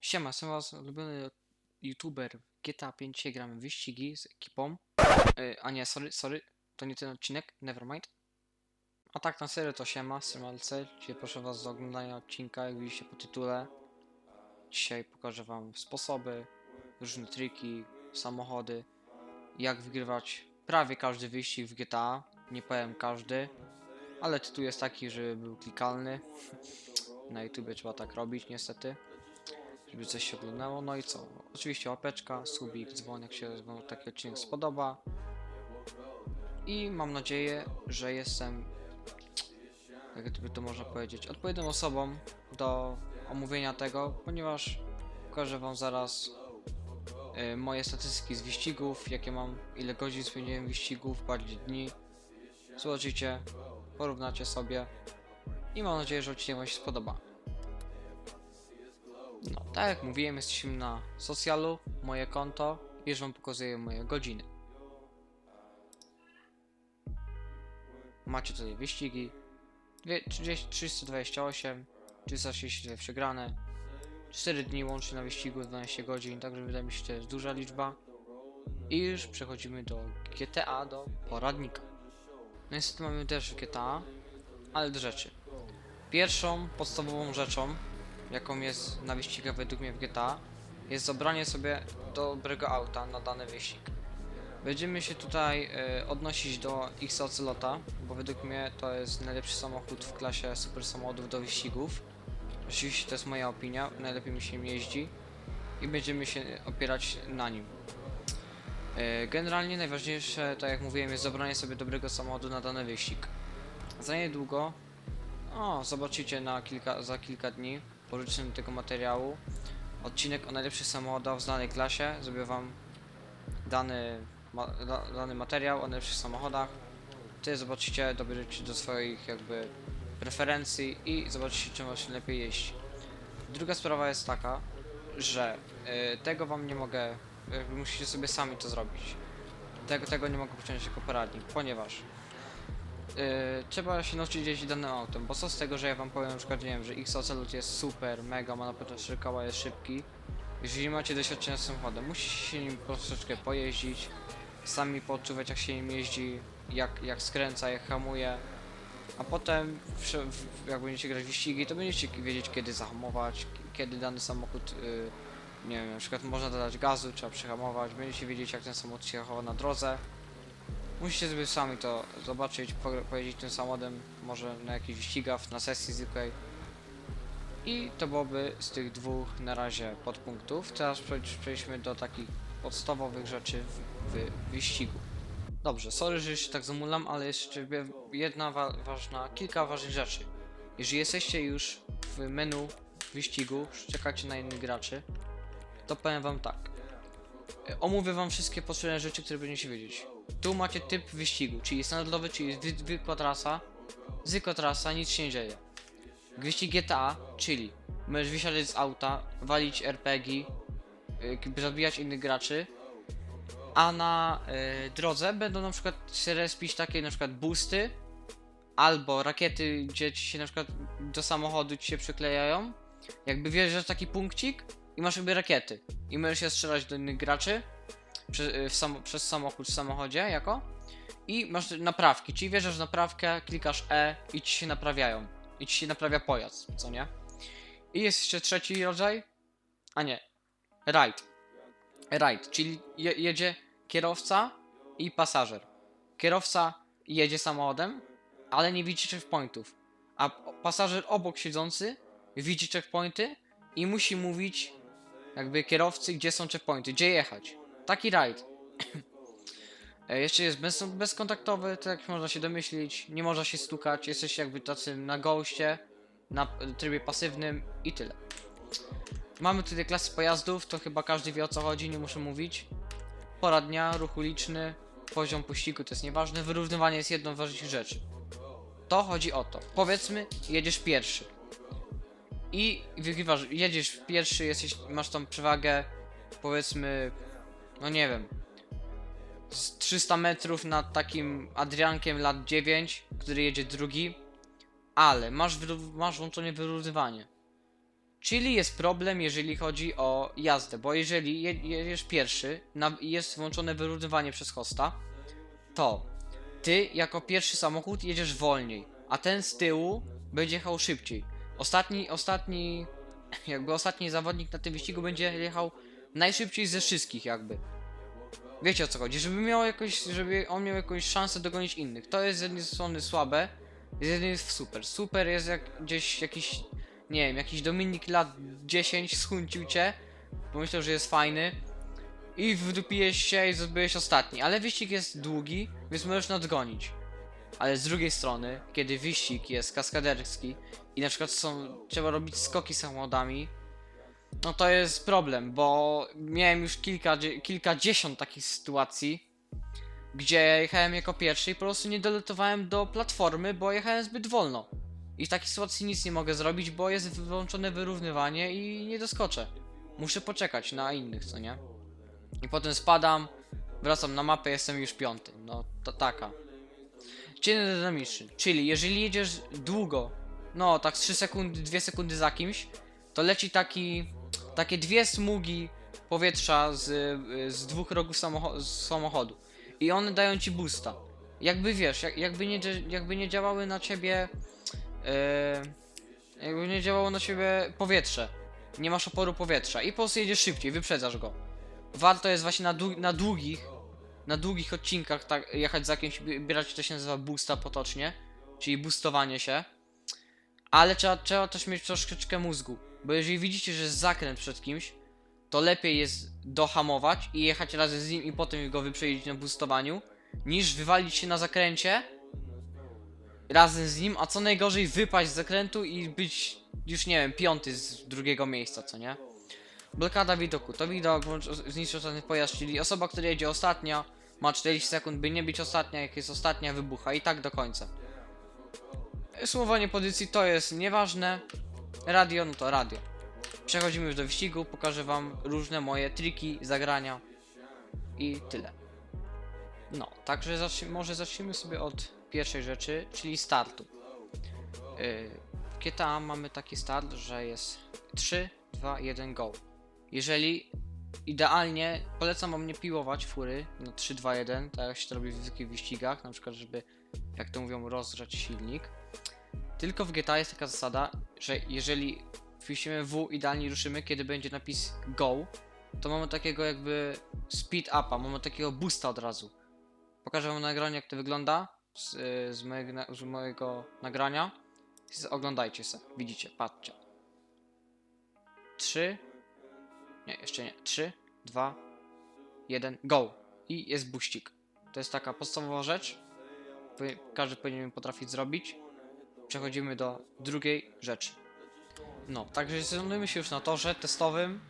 Siema, jestem was ulubiony youtuber GTA 5, dzisiaj gramy wyścigi z ekipą. E, a nie, sorry, sorry, to nie ten odcinek, nevermind. A tak na serio to siema, Symalce. Dzisiaj proszę was do oglądania odcinka, jak widzicie po tytule. Dzisiaj pokażę wam sposoby, różne triki, samochody, jak wygrywać prawie każdy wyścig w GTA. Nie powiem każdy, ale tytuł jest taki, żeby był klikalny. Na YouTubie trzeba tak robić niestety żeby coś się oglądało. No i co? Oczywiście łapeczka, subik, dzwon, jak się wam taki odcinek spodoba. I mam nadzieję, że jestem, jak gdyby to można powiedzieć, odpowiednią osobą do omówienia tego, ponieważ pokażę wam zaraz y, moje statystyki z wyścigów, jakie mam, ile godzin spędziłem wyścigów, bardziej dni. Zobaczycie, porównacie sobie i mam nadzieję, że odcinek wam się spodoba. No, tak jak mówiłem, jesteśmy na socjalu, moje konto już wam pokazuję moje godziny. Macie tutaj wyścigi. Dwie- 30, 328, 332 przegrane. 4 dni łącznie na wyścigu, 12 godzin, także wydaje mi się, że to jest duża liczba. I już przechodzimy do GTA, do poradnika. No niestety mamy też GTA, ale do rzeczy. Pierwszą podstawową rzeczą, jaką jest na wyścigach według mnie w GTA, jest zabranie sobie dobrego auta na dany wyścig. Będziemy się tutaj e, odnosić do X Ocelota, bo według mnie to jest najlepszy samochód w klasie super samochodów do wyścigów. Oczywiście to jest moja opinia, najlepiej mi się nim jeździ i będziemy się opierać na nim. E, generalnie najważniejsze, tak jak mówiłem, jest zabranie sobie dobrego samochodu na dany wyścig. Za niedługo, o, zobaczycie na kilka, za kilka dni, pożyczymy tego materiału. Odcinek o najlepszych samochodach w znanej klasie. Zrobię wam dany, ma, da, dany materiał o najlepszych samochodach. Ty zobaczycie, dobierzecie do swoich jakby preferencji i zobaczycie czym właśnie lepiej jeździ. Druga sprawa jest taka, że y, tego wam nie mogę, musicie sobie sami to zrobić. Tego, tego nie mogę pociągnąć jako poradnik, ponieważ Yy, trzeba się nauczyć jeździć danym autem, bo co z tego, że ja wam powiem na przykład, nie wiem, że X Ocelot jest super, mega, ma napęd szybkoła, jest szybki. Jeżeli macie doświadczenia z samochodem, musicie się nim troszeczkę pojeździć, sami poczuwać jak się nim jeździ, jak, jak skręca, jak hamuje. A potem, jak będziecie grać w wyścigi, to będziecie wiedzieć kiedy zahamować, kiedy dany samochód, yy, nie wiem, na przykład można dodać gazu, trzeba przyhamować, będziecie wiedzieć jak ten samochód się chowa na drodze. Musicie sobie sami to zobaczyć, po- pojeździć tym samochodem, może na jakichś wyścigach, na sesji zwykłej. I to byłoby z tych dwóch na razie podpunktów. Teraz przejdź- przejdźmy do takich podstawowych rzeczy w, w wyścigu. Dobrze, sorry, że się tak zamulam, ale jeszcze jedna wa ważna, kilka ważnych rzeczy. Jeżeli jesteście już w menu wyścigu, czekacie na innych graczy, to powiem wam tak. E, Omówię wam wszystkie potrzebne rzeczy, które będziecie wiedzieć. Tu macie typ wyścigu, czyli standardowy, czyli zwy- zwykła trasa, zwykła trasa, nic się nie dzieje. Wyścig GTA, czyli możesz wysiadać z auta, walić RPG, zabijać innych graczy, a na y, drodze będą na przykład się respić takie na przykład boosty, albo rakiety, gdzie ci się na przykład do samochodu ci się przyklejają. Jakby wjeżdżasz taki punkcik i masz jakby rakiety. I możesz się strzelać do innych graczy prze, y, w samo, przez samochód w samochodzie jako i masz naprawki, czyli wjeżdżasz w naprawkę, klikasz E i ci się naprawiają. I ci się naprawia pojazd, co nie? I jest jeszcze trzeci rodzaj, a nie, ride. Ride, czyli je, jedzie kierowca i pasażer. Kierowca jedzie samochodem, ale nie widzi checkpointów, a pasażer obok siedzący widzi checkpointy i musi mówić jakby kierowcy, gdzie są checkpointy, gdzie jechać. Taki rajd. E, Jeszcze jest bez, bezkontaktowy, tak jak można się domyślić. Nie można się stukać, jesteś jakby tacy na goście, na trybie pasywnym i tyle. Mamy tutaj klasy pojazdów, to chyba każdy wie o co chodzi, nie muszę mówić. Pora dnia, ruch uliczny, poziom pościgu to jest nieważne, wyrównywanie jest jedną z ważniejszych rzeczy. To chodzi o to. Powiedzmy, jedziesz pierwszy. I wygrywasz, jedziesz pierwszy, jesteś, masz tą przewagę, powiedzmy, no nie wiem, z 300 metrów nad takim Adriankiem lat 9, który jedzie drugi, ale masz, masz włączone wyrównywanie. Czyli jest problem, jeżeli chodzi o jazdę, bo jeżeli je- jedziesz pierwszy, na, jest włączone wyrównywanie przez hosta, to ty jako pierwszy samochód jedziesz wolniej, a ten z tyłu będzie jechał szybciej. Ostatni, ostatni, jakby ostatni zawodnik na tym wyścigu będzie jechał najszybciej ze wszystkich jakby. Wiecie o co chodzi, żeby miał jakoś, żeby on miał jakąś szansę dogonić innych. To jest z jednej strony słabe, z jednej jest super. Super jest jak gdzieś jakiś, nie wiem, jakiś Dominik lat 10 schuncił cię, pomyślał, że jest fajny i wdupiłeś się i zdobyłeś ostatni. Ale wyścig jest długi, więc możesz nadgonić. Ale z drugiej strony, kiedy wyścig jest kaskaderski i na przykład są, trzeba robić skoki samochodami, no to jest problem, bo miałem już kilka, kilkadziesiąt takich sytuacji, gdzie jechałem jako pierwszy i po prostu nie doletowałem do platformy, bo jechałem zbyt wolno. I w takiej sytuacji nic nie mogę zrobić, bo jest wyłączone wyrównywanie i nie doskoczę. Muszę poczekać na innych, co nie? I potem spadam, wracam na mapę, jestem już piąty. No, to taka. Czynny dynamiczny, czyli jeżeli jedziesz długo, no tak z 3 sekundy, 2 sekundy za kimś, to leci taki, takie dwie smugi powietrza z, z dwóch rogów samocho- z samochodu. I one dają ci boosta. Jakby wiesz, jak, jakby, nie, jakby nie działały na ciebie. Yy, jakby nie działało na ciebie powietrze. Nie masz oporu powietrza i po prostu jedziesz szybciej, wyprzedzasz go. Warto jest właśnie na, na długich, na długich odcinkach tak jechać za kimś, bi- bierać to się nazywa boosta potocznie, czyli boostowanie się. Ale trzeba, trzeba też mieć troszeczkę mózgu, bo jeżeli widzicie, że jest zakręt przed kimś, to lepiej jest dohamować i jechać razem z nim i potem go wyprzedzić na boostowaniu, niż wywalić się na zakręcie razem z nim, a co najgorzej wypaść z zakrętu i być już nie wiem, piąty z drugiego miejsca, co nie? Blokada widoku. To widok zniszczy ostatni pojazd, czyli osoba, która jedzie ostatnia, ma 40 sekund, by nie być ostatnia, jak jest ostatnia, wybucha i tak do końca. Sumowanie pozycji to jest nieważne. Radio, no to radio. Przechodzimy już do wyścigu, pokażę wam różne moje triki, zagrania i tyle. No, także może zacznijmy sobie od pierwszej rzeczy, czyli startu. Yy, w GTA mamy taki start, że jest 3, 2, 1, go. Jeżeli idealnie polecam wam nie piłować fury na 3, 2, 1, tak jak się to robi w zwykłych wyścigach, na przykład żeby, jak to mówią, rozgrzać silnik. Tylko w GTA jest taka zasada, że jeżeli wpisimy W, idealnie ruszymy, kiedy będzie napis go, to mamy takiego jakby speed upa, mamy takiego boosta od razu. Pokażę wam nagranie jak to wygląda z, z, mojego, z mojego nagrania. Oglądajcie se, widzicie, patrzcie. 3 Nie, jeszcze nie. 3, 2, 1, go! I jest buścik. To jest taka podstawowa rzecz. Każdy powinien potrafić zrobić. Przechodzimy do drugiej rzeczy. No, także zdecydujemy się już na torze testowym.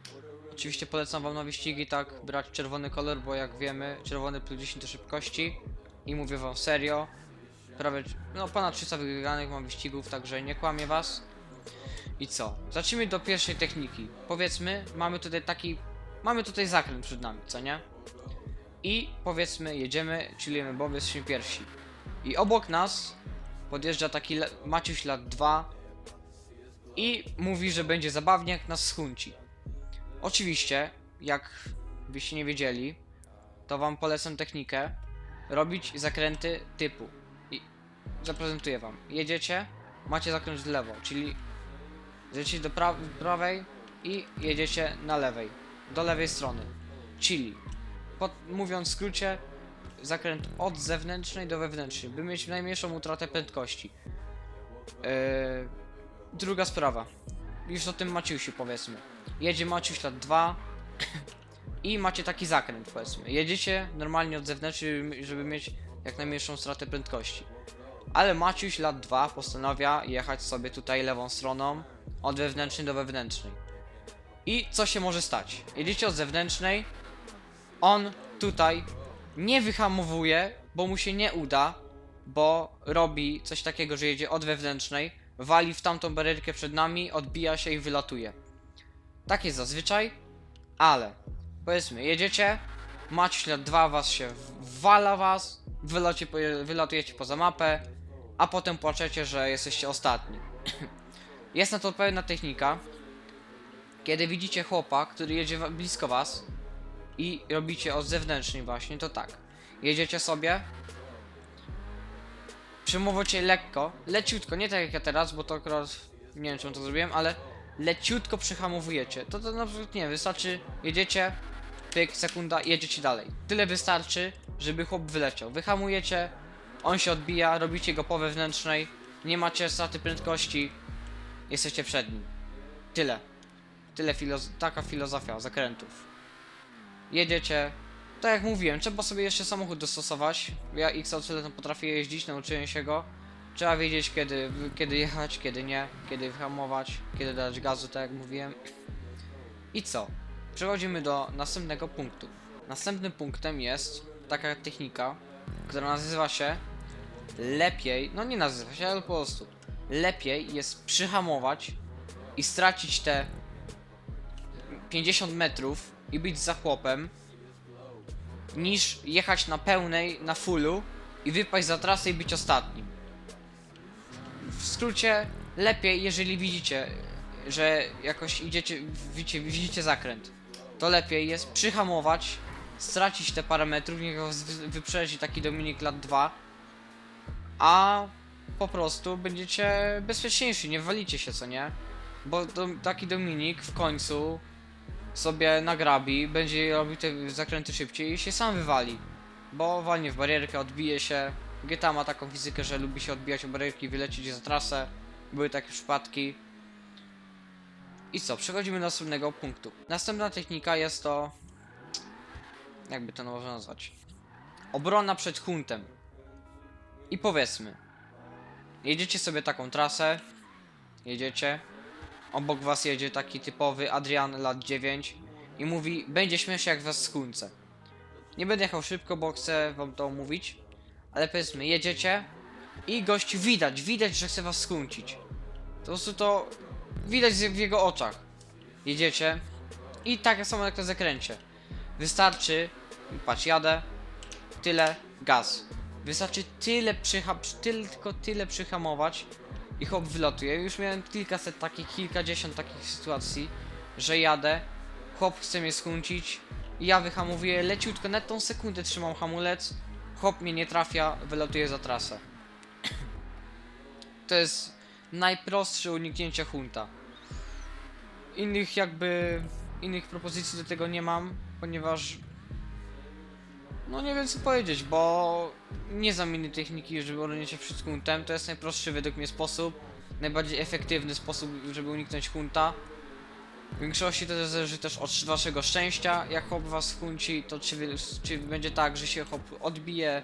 Oczywiście polecam wam na wyścigi tak brać czerwony kolor, bo jak wiemy, czerwony plus 10 do szybkości. I mówię wam serio. Prawie, no ponad 300 wygranych mam wyścigów, także nie kłamię was. I co? Zacznijmy do pierwszej techniki. Powiedzmy, mamy tutaj taki, mamy tutaj zakręt przed nami, co nie? I powiedzmy, jedziemy, chillujemy, bo jesteśmy pierwsi. I obok nas podjeżdża taki Maciuś lat 2 i mówi, że będzie zabawnie jak nas schunci. Oczywiście, jak byście nie wiedzieli, to wam polecam technikę robić zakręty typu. I zaprezentuję wam. Jedziecie, macie zakręt w lewo, czyli jedziecie do pra prawej i jedziecie na lewej, do lewej strony. Czyli, mówiąc w skrócie, zakręt od zewnętrznej do wewnętrznej, by mieć najmniejszą utratę prędkości. Yy, druga sprawa. Już o tym Maciusiu powiedzmy. Jedzie Maciuś lat 2 i macie taki zakręt powiedzmy. Jedziecie normalnie od zewnętrznej, żeby mieć jak najmniejszą stratę prędkości. Ale Maciuś lat 2 postanawia jechać sobie tutaj lewą stroną od wewnętrznej do wewnętrznej. I co się może stać? Jedziecie od zewnętrznej, on tutaj nie wyhamowuje, bo mu się nie uda, bo robi coś takiego, że jedzie od wewnętrznej, wali w tamtą barierkę przed nami, odbija się i wylatuje. Tak jest zazwyczaj, ale powiedzmy, jedziecie, macie ślad 2, was się wala was, wylocie, wylatujecie poza mapę, a potem płaczecie, że jesteście ostatni. jest na to pewna technika, Kiedy widzicie chłopa, który jedzie blisko was i robicie od zewnętrznej właśnie, to tak. Jedziecie sobie, przyjmowacie lekko, leciutko, nie tak jak ja teraz, bo to akurat nie wiem czemu to zrobiłem, ale leciutko przyhamowujecie. To to na przykład nie wystarczy, jedziecie, pyk, sekunda, jedziecie dalej. Tyle wystarczy, żeby chłop wyleciał. Wyhamujecie, on się odbija, robicie go po wewnętrznej, nie macie straty prędkości, jesteście przed nim. Tyle. Tyle filoz taka filozofia zakrętów. Jedziecie. Tak jak mówiłem, trzeba sobie jeszcze samochód dostosować. Ja X tyle potrafię jeździć, nauczyłem się go. Trzeba wiedzieć kiedy, kiedy jechać, kiedy nie, kiedy wyhamować, kiedy dać gazu, tak jak mówiłem. I co? Przechodzimy do następnego punktu. Następnym punktem jest taka technika, która nazywa się lepiej, no nie nazywa się, ale po prostu lepiej jest przyhamować i stracić te 50 metrów i być za chłopem niż jechać na pełnej, na fullu i wypaść za trasę i być ostatnim. W skrócie, lepiej jeżeli widzicie, że jakoś idziecie, widzicie, widzicie zakręt, to lepiej jest przyhamować, stracić te parę metrów, niech was wy- wyprzedzi taki Dominik lat 2, a po prostu będziecie bezpieczniejsi, nie walicie się, co nie? Bo taki Dominik w końcu sobie nagrabi, będzie robił te zakręty szybciej i się sam wywali. Bo walnie w barierkę, odbije się. GTA ma taką fizykę, że lubi się odbijać o barierki i wylecieć za trasę. Były takie przypadki. I co, przechodzimy do następnego punktu. Następna technika jest to... Jakby to można nazwać? Obrona przed huntem. I powiedzmy, jedziecie sobie taką trasę, jedziecie, obok was jedzie taki typowy Adrian lat 9 i mówi, będzie śmiesznie jak was skunce. Nie będę jechał szybko, bo chcę wam to omówić, ale powiedzmy, jedziecie i gość widać, widać, że chce was skuncić. Po prostu to widać w jego oczach. Jedziecie i tak samo jak na zakręcie. Wystarczy, patrz, jadę, tyle, gaz. Wystarczy tyle przyha, tylko tyle przyhamować i hop wylatuje. Już miałem kilkaset takich, kilkadziesiąt takich sytuacji, że jadę, chłop chce mnie skuncić, i ja wyhamowuję leciutko, net tą sekundę trzymam hamulec, chłop mnie nie trafia, wylatuje za trasę. To jest najprostsze uniknięcie hunta. Innych jakby, innych propozycji do tego nie mam, ponieważ no nie wiem co powiedzieć, bo nie znam innej techniki, żeby obronić się przed huntem. To jest najprostszy według mnie sposób, najbardziej efektywny sposób, żeby uniknąć hunta. W większości to zależy też od waszego szczęścia. Jak hop was hunci, to czy, czy będzie tak, że się hop odbije.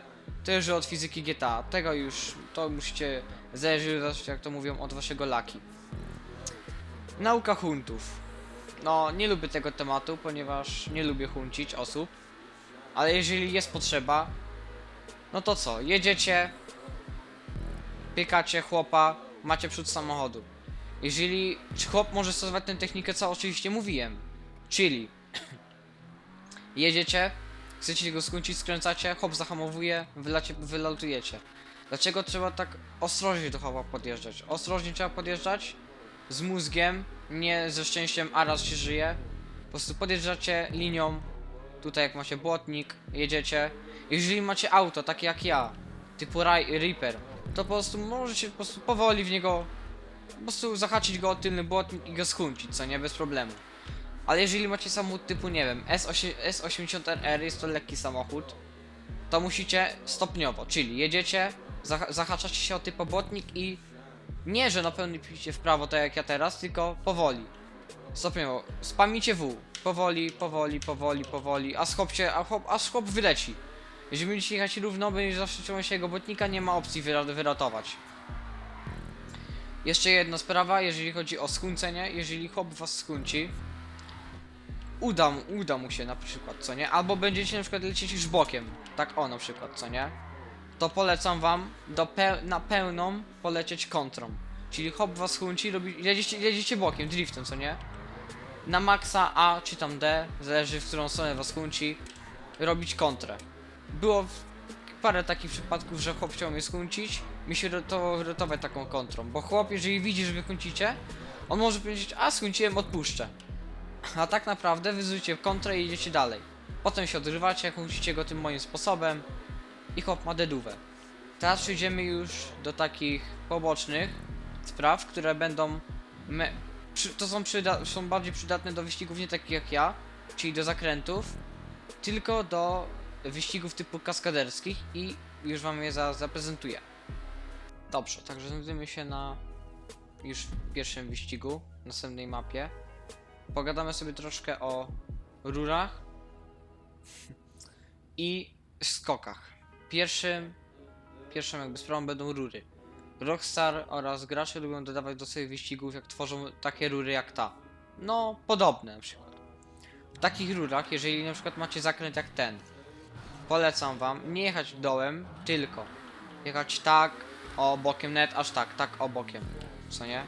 Już od fizyki GTA. Tego już, to musicie zależy, jak to mówią, od waszego laki. Nauka huntów. No, nie lubię tego tematu, ponieważ nie lubię huncić osób. Ale jeżeli jest potrzeba, no to co? Jedziecie, piekacie chłopa, macie przód samochodu. Jeżeli chłop może stosować tę technikę, co oczywiście mówiłem, czyli jedziecie, chcecie go skrócić, skręcacie, chłop zahamowuje, wylacie, wylatujecie. Dlaczego trzeba tak ostrożnie do chłopa podjeżdżać? Ostrożnie trzeba podjeżdżać, z mózgiem, nie ze szczęściem, a raz się żyje. Po prostu podjeżdżacie linią, tutaj jak macie błotnik, jedziecie. Jeżeli macie auto, takie jak ja, typu Reaper, to po prostu możecie po prostu powoli w niego po prostu zahaczyć go o tylny błotnik i go schuncić, co nie, bez problemu. Ale jeżeli macie samochód typu, nie wiem, S8, S80RR, jest to lekki samochód, to musicie stopniowo, czyli jedziecie, zaha zahaczacie się o typu błotnik i nie, że na pewno piszcie w prawo, tak jak ja teraz, tylko powoli. Stopniowo. Spamicie W. Powoli, powoli, powoli, powoli, a schop się, a chłop, aż chłop wyleci. Jeżeli będziecie jechać równo, będzie zawsze ciągnąć się jego błotnika, nie ma opcji wyra wyratować. Jeszcze jedna sprawa, jeżeli chodzi o skuncenie, jeżeli chłop was skunci, uda, mu- uda mu się na przykład, co nie? Albo będziecie na przykład lecieć już bokiem, tak o na przykład, co nie? To polecam wam do pe na pełną polecieć kontrą. Czyli hop was skunci, robi, jedziecie, jedziecie bokiem, driftem, co nie? Na maksa A czy tam D, zależy w którą stronę was skunci, robić kontrę. Było parę takich przypadków, że chłop chciał mnie skuncić, mi się to ratować taką kontrą, bo chłop, jeżeli widzi, że wy kuncicie, on może powiedzieć, a skunciłem, odpuszczę. A tak naprawdę wyzujcie kontrę i idziecie dalej. Potem się odrywacie, musicie go tym moim sposobem i hop ma dedówę. Teraz przejdziemy już do takich pobocznych spraw, które będą. To są, przyda, są bardziej przydatne do wyścigów nie takich jak ja, czyli do zakrętów, tylko do wyścigów typu kaskaderskich i już wam je za, zaprezentuję. Dobrze, także znajdujemy się na już w pierwszym wyścigu, następnej mapie. Pogadamy sobie troszkę o rurach i skokach. Pierwszym, pierwszą jakby sprawą będą rury. Rockstar oraz gracze lubią dodawać do swoich wyścigów, jak tworzą takie rury jak ta. No, podobne na przykład. W takich rurach, jeżeli na przykład macie zakręt jak ten, polecam wam nie jechać dołem, tylko jechać tak, o bokiem, net aż tak, tak o bokiem, co nie?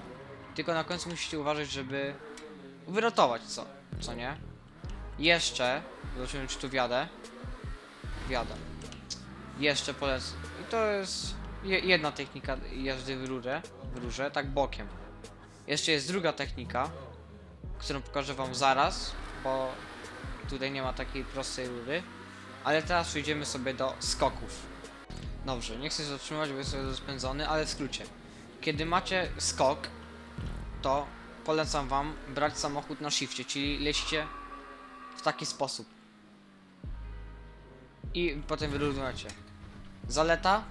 Tylko na końcu musicie uważać, żeby wyrotować, co, co nie? Jeszcze, zobaczymy czy tu wiadę. Wiadę. Jeszcze polecam. I to jest je, jedna technika jazdy w rurze, w rurze, tak bokiem. Jeszcze jest druga technika, którą pokażę wam zaraz, bo tutaj nie ma takiej prostej rury. Ale teraz przejdziemy sobie do skoków. Dobrze, nie chcę się zatrzymać, bo jest sobie rozpędzony, ale w skrócie. Kiedy macie skok, to polecam wam brać samochód na shifcie, czyli lecicie w taki sposób. I potem wyrównacie. Zaleta,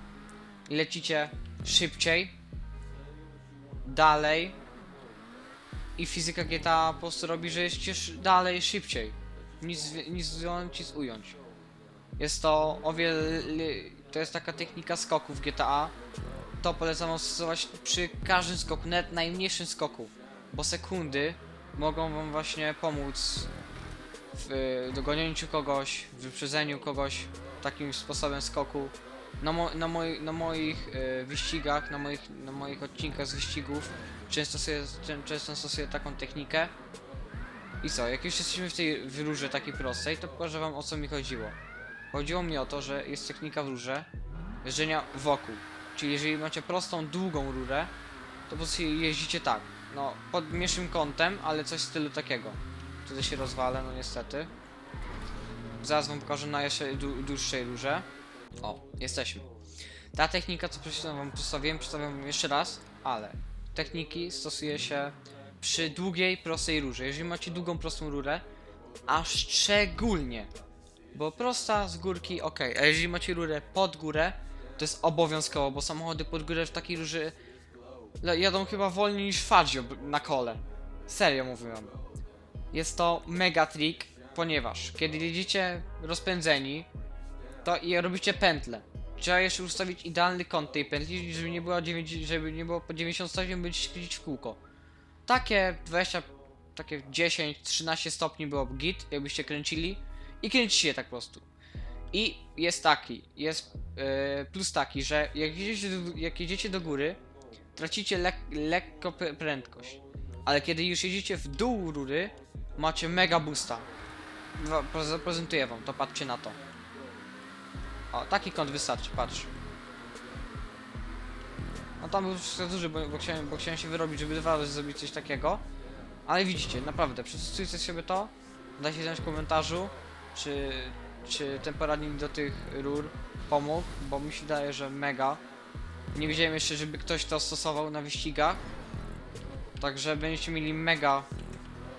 lecicie szybciej, dalej i fizyka GTA po prostu robi, że jest sz- dalej szybciej. Nic, nic zdjąć, nic ująć. Jest to o wiele. To jest taka technika skoków GTA. To polecam stosować przy każdym skoku, nawet najmniejszym skoku. Bo sekundy mogą wam właśnie pomóc w dogonięciu kogoś, w wyprzedzeniu kogoś takim sposobem skoku. Na, mo na, moi na moich y, wyścigach, na moich, na moich odcinkach z wyścigów często, sobie, czę- często stosuję taką technikę. I co, jak już jesteśmy w tej w rurze takiej prostej, to pokażę wam o co mi chodziło. Chodziło mi o to, że jest technika w rurze jeżdżenia wokół. Czyli jeżeli macie prostą, długą rurę, to po prostu jeździcie tak. No, pod mniejszym kątem, ale coś w stylu takiego. Tutaj się rozwalę, no niestety. Zaraz wam pokażę na jeszcze dłu- dłuższej rurze. O, jesteśmy. Ta technika, co wam przedstawiłem, przedstawiam wam jeszcze raz, ale techniki stosuje się przy długiej, prostej rurze. Jeżeli macie długą, prostą rurę, a szczególnie, bo prosta z górki, ok, a jeżeli macie rurę pod górę, to jest obowiązkowo, bo samochody pod górę w takiej rurze jadą chyba wolniej niż Fazio b- na kole. Serio mówię wam. Jest to mega trik, ponieważ kiedy jedziecie rozpędzeni, to i robicie pętlę. Trzeba jeszcze ustawić idealny kąt tej pętli, żeby nie było, 9, żeby nie było po 90 stopni, będziecie kręcić w kółko. Takie 20, takie 10-13 stopni byłoby git, jakbyście kręcili i kręcicie tak po prostu. I jest taki, jest e, plus taki, że jak jedziecie, do, jak jedziecie do góry, tracicie lek, lekko prędkość. Ale kiedy już jedziecie w dół rury, macie mega boosta. Zaprezentuję wam to, patrzcie na to. O, taki kąt wystarczy, patrz. No tam był za duży, bo, bo, chciałem, bo chciałem się wyrobić, żeby dwa razy zrobić coś takiego. Ale widzicie, naprawdę, przetestujcie sobie to. Dajcie znać w komentarzu, czy, czy ten poradnik do tych rur pomógł, bo mi się wydaje, że mega. Nie widziałem jeszcze, żeby ktoś to stosował na wyścigach. Także będziecie mieli mega,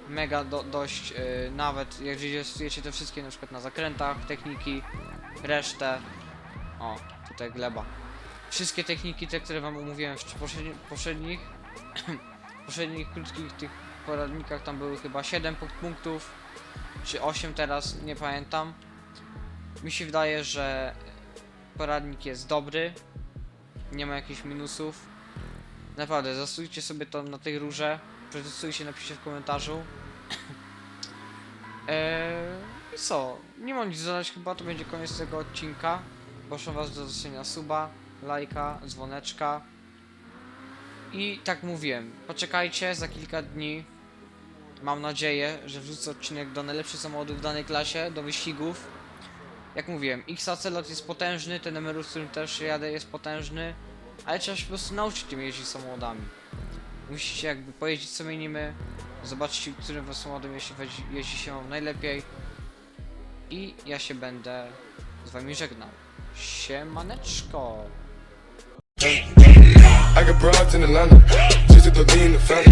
mega do, dość, yy, nawet jeżeli stosujecie te wszystkie na przykład na zakrętach, techniki, resztę. O, tutaj gleba. Wszystkie techniki, te, które wam omówiłem w poprzedni, poprzednich, poprzednich krótkich tych poradnikach, tam były chyba 7 punk- punktów, czy 8 teraz, nie pamiętam. Mi się wydaje, że poradnik jest dobry, nie ma jakichś minusów. Naprawdę, zastosujcie sobie to na tej rurze, przetestujcie, napiszcie w komentarzu. Eee, co? Nie mam nic dodać chyba, to będzie koniec tego odcinka. Proszę was do zostawienia suba, lajka, dzwoneczka. I tak mówiłem, poczekajcie za kilka dni. Mam nadzieję, że wrzucę odcinek do najlepszych samochodów w danej klasie, do wyścigów. Jak mówiłem, X-Acelot jest potężny, ten emerus, z którym też jadę jest potężny. Ale trzeba się po prostu nauczyć tym jeździć samochodami. Musicie jakby pojeździć sobie nimi, Zobaczcie, którym samochodem jeździ, jeździ się najlepiej. I ja się będę z wami żegnał. Siemaneczko! I got broads in Atlanta, in the family.